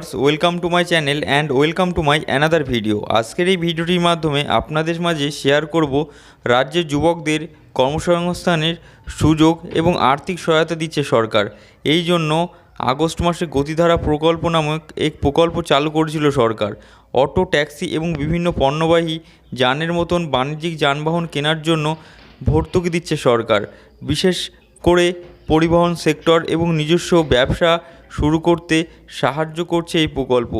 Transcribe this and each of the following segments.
Viewers, welcome to my channel and welcome to my another video. আজকের এই ভিডিওটির মাধ্যমে আপনাদের মাঝে শেয়ার করব রাজ্যের যুবকদের কর্মসংস্থানের সুযোগ এবং আর্থিক সহায়তা দিচ্ছে সরকার। এই জন্য আগস্ট মাসে গতিধারা প্রকল্প নামক এক প্রকল্প চালু করেছিল সরকার। অটো, ট্যাক্সি এবং বিভিন্ন পণ্যবাহী যানের মতন বাণিজ্যিক যানবাহন কেনার জন্য ভর্তুকি দিচ্ছে সরকার। বিশেষ করে পরিবহন সেক্টর এবং নিজস্ব ব্যবসা শুরু করতে সাহায্য করছে এই প্রকল্প।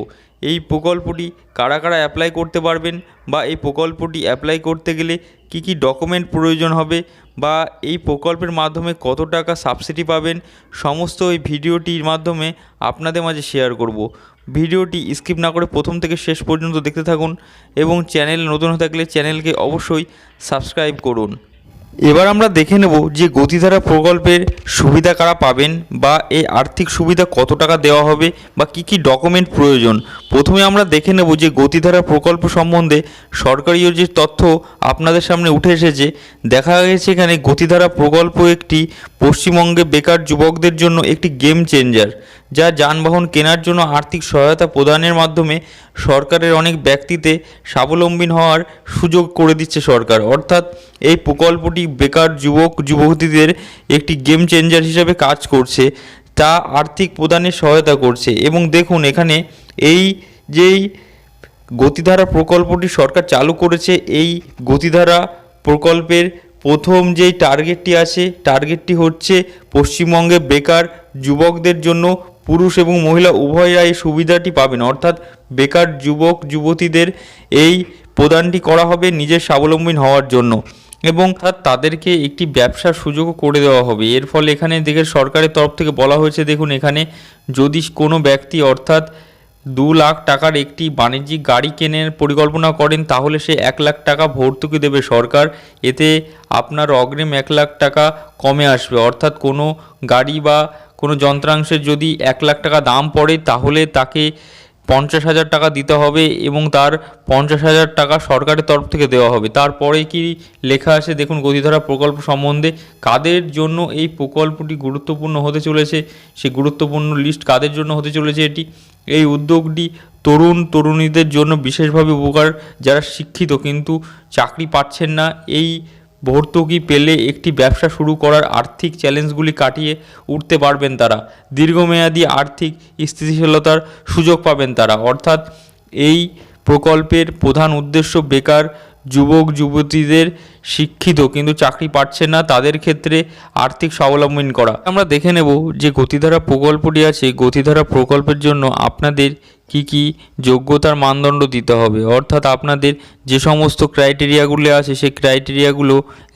এই প্রকল্পটি কারা কারা অ্যাপ্লাই করতে পারবেন বা এই প্রকল্পটি অ্যাপ্লাই করতে গেলে কী কী ডকুমেন্ট প্রয়োজন হবে বা এই প্রকল্পের মাধ্যমে কত টাকা সাবসিডি পাবেন, সমস্ত এই ভিডিওটির মাধ্যমে আপনাদের মাঝে শেয়ার করব। ভিডিওটি স্কিপ না করে প্রথম থেকে শেষ পর্যন্ত দেখতে থাকুন এবং চ্যানেল নতুন হয়ে থাকলে চ্যানেলকে অবশ্যই সাবস্ক্রাইব করুন। এবার আমরা দেখে নেব যে গতিধারা প্রকল্পের সুবিধা কারা পাবেন বা এই আর্থিক সুবিধা কত টাকা দেওয়া হবে বা কি কি ডকুমেন্ট প্রয়োজন। প্রথমে আমরা দেখে নেব যে গতিধারা প্রকল্প সম্বন্ধে সরকারি যে তথ্য আপনাদের সামনে উঠে এসেছে। দেখা গেছে এখানে গতিধারা প্রকল্প একটি পশ্চিমবঙ্গে বেকার যুবকদের জন্য একটি গেম চেঞ্জার যা যানবাহন কেনার জন্য আর্থিক সহায়তা প্রদানের মাধ্যমে সরকারের অনেক ব্যক্তিতে স্বাবলম্বী হওয়ার সুযোগ করে দিচ্ছে সরকার। অর্থাৎ এই প্রকল্পটি বেকার যুবক, যুবতীদের একটি গেম চেঞ্জার হিসেবে কাজ করছে, তা আর্থিক প্রদানে সহায়তা করছে। এবং দেখুন, এখানে এই যেই গতিধারা প্রকল্পটি সরকার চালু করেছে, এই গতিধারা প্রকল্পের প্রথম যেই টার্গেটটি আছে টার্গেটটি হচ্ছে পশ্চিমবঙ্গে বেকার যুবকদের জন্য পুরুষ এবং মহিলা উভয়রা এই সুবিধাটি পাবেন। অর্থাৎ বেকার যুবক, যুবতীদের এই প্রদানটি করা হবে নিজের স্বাবলম্বী হওয়ার জন্য এবং তাদেরকে একটি ব্যবসার সুযোগও করে দেওয়া হবে। এর ফলে এখানে দেখে সরকারের তরফ থেকে বলা হয়েছে, দেখুন এখানে যদি কোনো ব্যক্তি অর্থাৎ দু লাখ টাকার একটি বাণিজ্যিক গাড়ি কেনার পরিকল্পনা করেন, তাহলে সে এক লাখ টাকা ভর্তুকি দেবে সরকার। এতে আপনার অগ্রিম এক লাখ টাকা কমে আসবে। অর্থাৎ কোনো গাড়ি বা কোনো যন্ত্রাংশের যদি এক লাখ টাকা দাম পড়ে, তাহলে তাকে পঞ্চাশ হাজার টাকা দিতে হবে এবং তার পঞ্চাশ হাজার টাকা সরকারের তরফ থেকে দেওয়া হবে। তারপরে কি লেখা আছে? দেখুন, গতিধারা প্রকল্প সম্বন্ধে কাদের জন্য এই প্রকল্পটি গুরুত্বপূর্ণ হতে চলেছে? সেই গুরুত্বপূর্ণ লিস্ট কাদের জন্য হতে চলেছে এটি? এই উদ্যোগটি তরুণ তরুণীদের জন্য বিশেষভাবে উপকার, যারা শিক্ষিত কিন্তু চাকরি পাচ্ছেন না, এই ভর্তুকি পেলে একটি ব্যবসা শুরু করার আর্থিক চ্যালেঞ্জগুলি কাটিয়ে উঠতে পারবেন তারা। দীর্ঘমেয়াদী আর্থিক স্থিতিশীলতার সুযোগ পাবেন তারা। অর্থাৎ এই প্রকল্পের প্রধান উদ্দেশ্য বেকার যুবক, যুবতীদের শিক্ষিত কিন্তু চাকরি পাচ্ছে না, তাদের ক্ষেত্রে আর্থিক স্বাবলম্বন করা। আমরা দেখে নেব যে গতিধারা প্রকল্পটি আছে। গতিধারা প্রকল্পের জন্য আপনাদের কি কি যোগ্যতার মানদণ্ড দিতে হবে? অর্থাৎ আপনাদের যে সমস্ত ক্রাইটেরিয়াগুলি আছে, সেই ক্রাইটেরিয়াগুলো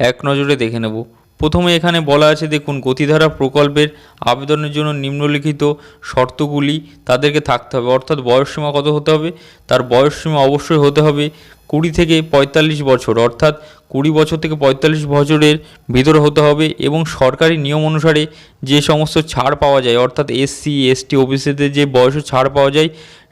এক নজরে দেখে নেব। প্রথমে এখানে বলা আছে, দেখুন, গতিধারা প্রকল্পের আবেদনের জন্য নিম্নলিখিত শর্তগুলি তাদেরকে থাকতে হবে। অর্থাৎ বয়সসীমা কত হতে হবে? তার বয়সসীমা অবশ্যই হতে হবে কুড়ি থেকে পঁয়তাল্লিশ বছর। অর্থাৎ কুড়ি বছর থেকে পঁয়তাল্লিশ বছরের ভিতরে হতে হবে এবং সরকারি নিয়ম অনুসারে যে সমস্ত ছাড় পাওয়া যায়, অর্থাৎ এসসি এসটি ওবিসিদের যে বয়স ছাড় পাওয়া যায়,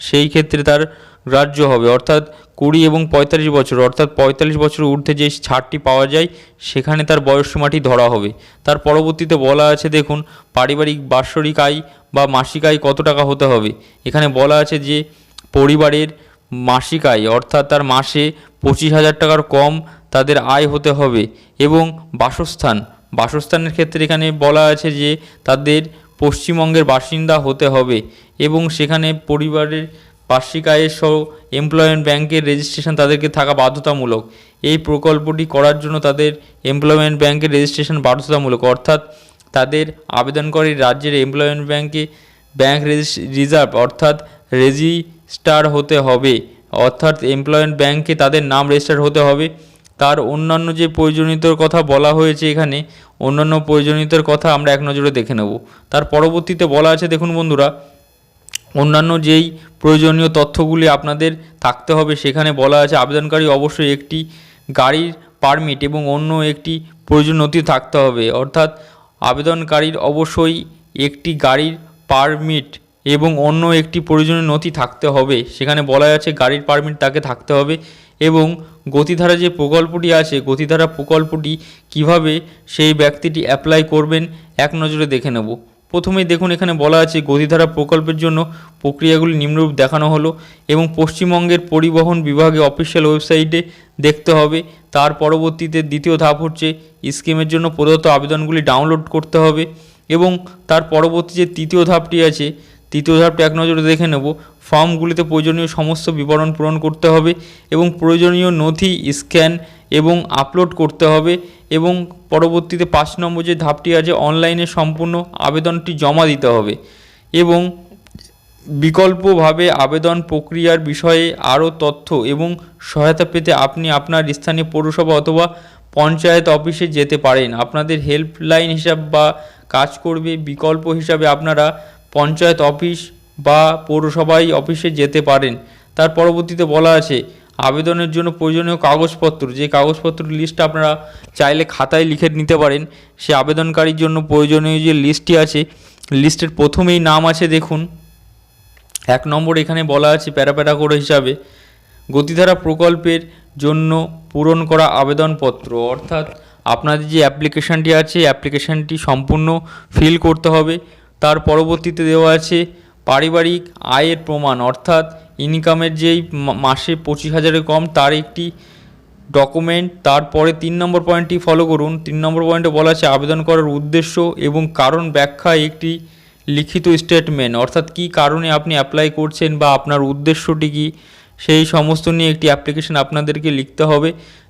সেই ক্ষেত্রে তার গ্রাহ্য হবে। অর্থাৎ কুড়ি এবং পঁয়তাল্লিশ বছর, অর্থাৎ পঁয়তাল্লিশ বছর ঊর্ধ্বে যে ছাড়টি পাওয়া যায়, সেখানে তার বয়সসীমাটি ধরা হবে। তার পরবর্তীতে বলা আছে, দেখুন, পারিবারিক বাৎসরিক আয় বা মাসিক আয় কত টাকা হতে হবে? এখানে বলা আছে যে পরিবারের মাসিক আয়, অর্থাৎ তার মাসে পঁচিশ হাজার টাকার কম তাদের আয় হতে হবে এবং বাসস্থান। বাসস্থানের ক্ষেত্রে এখানে বলা আছে যে তাদের পশ্চিমবঙ্গের বাসিন্দা হতে হবে এবং সেখানে পরিবারের বার্ষিক আয়ের সহ এমপ্লয়মেন্ট ব্যাংকের রেজিস্ট্রেশন তাদেরকে থাকা বাধ্যতামূলক। এই প্রকল্পটি করার জন্য তাদের এমপ্লয়মেন্ট ব্যাংকের রেজিস্ট্রেশন বাধ্যতামূলক। অর্থাৎ তাদের আবেদনকারী রাজ্যের এমপ্লয়মেন্ট ব্যাংকে ব্যাংক রিজার্ভ অর্থাৎ রেজিস্টার হতে হবে। অর্থাৎ এমপ্লয়মেন্ট ব্যাংকে তাদের নাম রেজিস্টার হতে হবে। তার অন্যান্য যে প্রয়োজনীয়তার কথা বলা হয়েছে এখানে, অন্যান্য প্রয়োজনীয়তার কথা আমরা এক নজরে দেখে নেব। তার পরবর্তীতে বলা আছে, দেখুন বন্ধুরা অন্যান্য যেই প্রয়োজনীয় তথ্যগুলি আপনাদের থাকতে হবে, সেখানে বলা আছে আবেদনকারী অবশ্যই একটি গাড়ির পারমিট এবং অন্য একটি প্রয়োজন নথি থাকতে হবে। অর্থাৎ আবেদনকারীর অবশ্যই একটি গাড়ির পারমিট এবং অন্য একটি প্রয়োজনীয় নথি থাকতে হবে। সেখানে বলা আছে গাড়ির পারমিট তাকে থাকতে হবে এবং গতিধারা যে প্রকল্পটি আছে, গতিধারা প্রকল্পটি কীভাবে সেই ব্যক্তিটি অ্যাপ্লাই করবেন, এক নজরে দেখে নেব। প্রথমেই দেখুন এখানে বলা আছে গতিধারা প্রকল্পের জন্য প্রক্রিয়াগুলি নিম্নরূপ দেখানো হলো এবং পশ্চিমবঙ্গের পরিবহন বিভাগে অফিসিয়াল ওয়েবসাইটে দেখতে হবে। তার পরবর্তীতে দ্বিতীয় ধাপ হচ্ছে স্কিমের জন্য প্রদত্ত আবেদনগুলি ডাউনলোড করতে হবে এবং তার পরবর্তী যে তৃতীয় ধাপটি আছে তৃতীয় ধাপটি এক নজরে দেখে নেব। ফর্মগুলিতে প্রয়োজনীয় সমস্ত বিবরণ পূরণ করতে হবে এবং প্রয়োজনীয় নথি স্ক্যান এবং আপলোড করতে হবে এবং পরবর্তীতে পাঁচ নম্বর যে ধাপটি আছে, অনলাইনে সম্পূর্ণ আবেদনটি জমা দিতে হবে এবং বিকল্পভাবে আবেদন প্রক্রিয়ার বিষয়ে আরও তথ্য এবং সহায়তা পেতে আপনি আপনার স্থানীয় পৌরসভা অথবা পঞ্চায়েত অফিসে যেতে পারেন। আপনাদের হেল্পলাইন হিসাব বা কাজ করবে বিকল্প হিসাবে আপনারা পঞ্চায়েত অফিস বা পৌরসভায় অফিসে যেতে পারেন। তার পরবর্তীতে বলা আছে, আবেদনের জন্য প্রয়োজনীয় কাগজপত্র। যে কাগজপত্র লিস্টটা আপনারা চাইলে খাতায় লিখে নিতে পারেন, সে আবেদনকারীর জন্য প্রয়োজনীয় যে লিস্টটি আছে লিস্টের প্রথমেই নাম আছে দেখুন। এক নম্বর এখানে বলা আছে প্যারা প্যারা করে হিসাবে, গতিধারা প্রকল্পের জন্য পূরণ করা আবেদনপত্র। অর্থাৎ আপনাদের যে অ্যাপ্লিকেশানটি আছে অ্যাপ্লিকেশানটি সম্পূর্ণ ফিল করতে হবে। তার পরবর্তীতে দেওয়া আছে পারিবারিক আয়ের প্রমাণ, অর্থাৎ ইনকামের যেই মাসে পঁচিশ হাজারের কম, তার একটি ডকুমেন্ট তারপরে তিন নম্বর পয়েন্টটি ফলো করুন। তিন নম্বর পয়েন্টে বলা আছে, আবেদন করার উদ্দেশ্য এবং কারণ ব্যাখ্যা একটি লিখিত স্টেটমেন্ট অর্থাৎ কী কারণে আপনি অ্যাপ্লাই করছেন বা আপনার উদ্দেশ্যটি কী, সেই সমস্ত নিয়ে একটি অ্যাপ্লিকেশন আপনাদেরকে লিখতে হবে।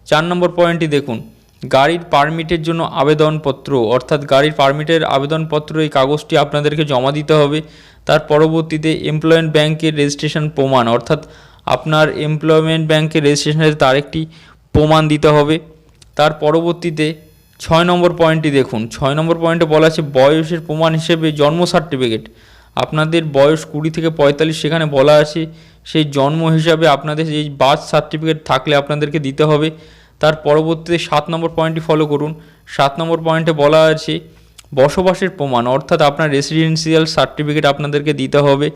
চার নম্বর পয়েন্টটি দেখুন। গাড়ির পারমিটের জন্য আবেদনপত্র, অর্থাৎ গাড়ির পারমিটের আবেদনপত্র এই কাগজটি আপনাদেরকে জমা দিতে হবে। তার পরবর্তীতে এমপ্লয়মেন্ট ব্যাংকের রেজিস্ট্রেশন প্রমাণ, অর্থাৎ আপনার এমপ্লয়মেন্ট ব্যাংকের রেজিস্ট্রেশনের তার একটি প্রমাণ দিতে হবে। তার পরবর্তীতে ছয় নম্বর পয়েন্টটি দেখুন। ছয় নম্বর পয়েন্টে বলা আছে, বয়সের প্রমাণ হিসেবে জন্ম সার্টিফিকেট আপনাদের বয়স কুড়ি থেকে পঁয়তাল্লিশ, সেখানে বলা আছে, সেই জন্ম হিসাবে আপনাদের এই বার্থ সার্টিফিকেট থাকলে আপনাদেরকে দিতে হবে। তার পরবর্তীতে সাত নম্বর পয়েন্টটি ফলো করুন। সাত নম্বর পয়েন্টে বলা আছে, বসবাসের প্রমাণ, অর্থাৎ আপনার রেসিডেন্সিয়াল সার্টিফিকেট আপনাদেরকে দিতে হবে।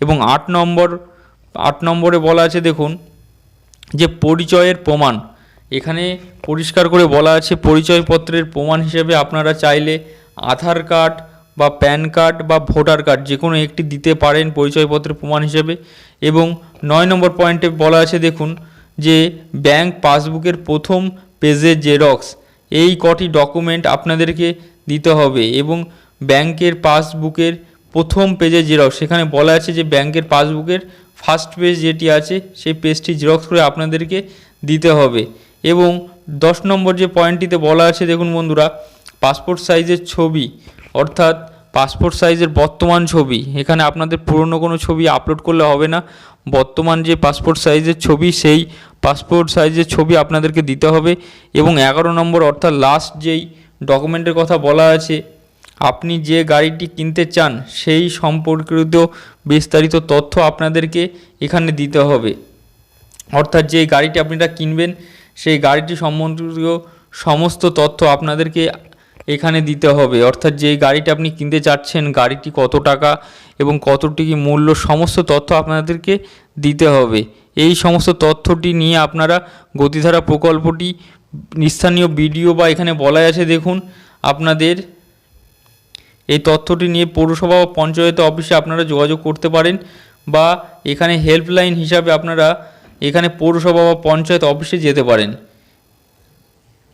এবং আট নম্বর, আট নম্বরে বলা আছে, দেখুন, যে পরিচয়ের প্রমাণ। এখানে পরিষ্কার করে বলা আছে, পরিচয়পত্রের প্রমাণ হিসেবে আপনারা চাইলে আধার কার্ড বা প্যান কার্ড বা ভোটার কার্ড যে কোনো একটি দিতে পারেন পরিচয়পত্রের প্রমাণ হিসেবে। এবং নয় নম্বর পয়েন্টে বলা আছে, দেখুন যে ব্যাংক পাসবুকের প্রথম পেজের জেরক্স এই কটি ডকুমেন্ট আপনাদেরকে দিতে হবে এবং ব্যাংকের পাসবুকের প্রথম পেজে জেরক্স সেখানে বলা আছে যে ব্যাংকের পাসবুকের ফার্স্ট পেজ যেটি আছে, সেই পেজটি জেরক্স করে আপনাদেরকে দিতে হবে এবং দশ নম্বর যে পয়েন্টটিতে বলা আছে, দেখুন বন্ধুরা পাসপোর্ট সাইজের ছবি, অর্থাৎ পাসপোর্ট সাইজের বর্তমান ছবি। এখানে আপনাদের পুরনো কোনো ছবি আপলোড করলে হবে না। বর্তমান যে পাসপোর্ট সাইজের ছবি, সেই পাসপোর্ট সাইজের ছবি আপনাদেরকে দিতে হবে এবং এগারো নম্বর অর্থাৎ লাস্ট যেই ডকুমেন্টের কথা বলা আছে, আপনি যে গাড়িটি কিনতে চান, সেই সম্পর্কিত বিস্তারিত তথ্য আপনাদেরকে এখানে দিতে হবে। অর্থাৎ যে গাড়িটি আপনারা কিনবেন, সেই গাড়িটি সম্বন্ধীয় সমস্ত তথ্য আপনাদেরকে এখানে দিতে হবে। অর্থাৎ যে গাড়িটি আপনি কিনতে চাচ্ছেন, গাড়িটি কত টাকা এবং কতটি মূল্য, সমস্ত তথ্য আপনাদেরকে দিতে হবে। এই সমস্ত তথ্যটি নিয়ে আপনারা গতিধারা প্রকল্পটি, স্থানীয় বিডিও বা এখানে বলা আছে, দেখুন, আপনাদের এই তথ্যটি নিয়ে পৌরসভা ও পঞ্চায়েত অফিসে আপনারা যোগাযোগ করতে পারেন বা এখানে হেল্পলাইন হিসাবে আপনারা এখানে পৌরসভা বা পঞ্চায়েত অফিসে যেতে পারেন।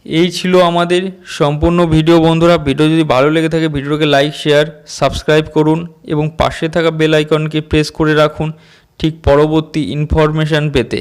এই ছিল আমাদের সম্পূর্ণ ভিডিও, বন্ধুরা। ভিডিও যদি ভালো লেগে থাকে, ভিডিওকে লাইক, শেয়ার, সাবস্ক্রাইব করুন এবং পাশে থাকা বেল আইকনকে প্রেস করে রাখুন ঠিক পরবর্তী ইনফরমেশান পেতে।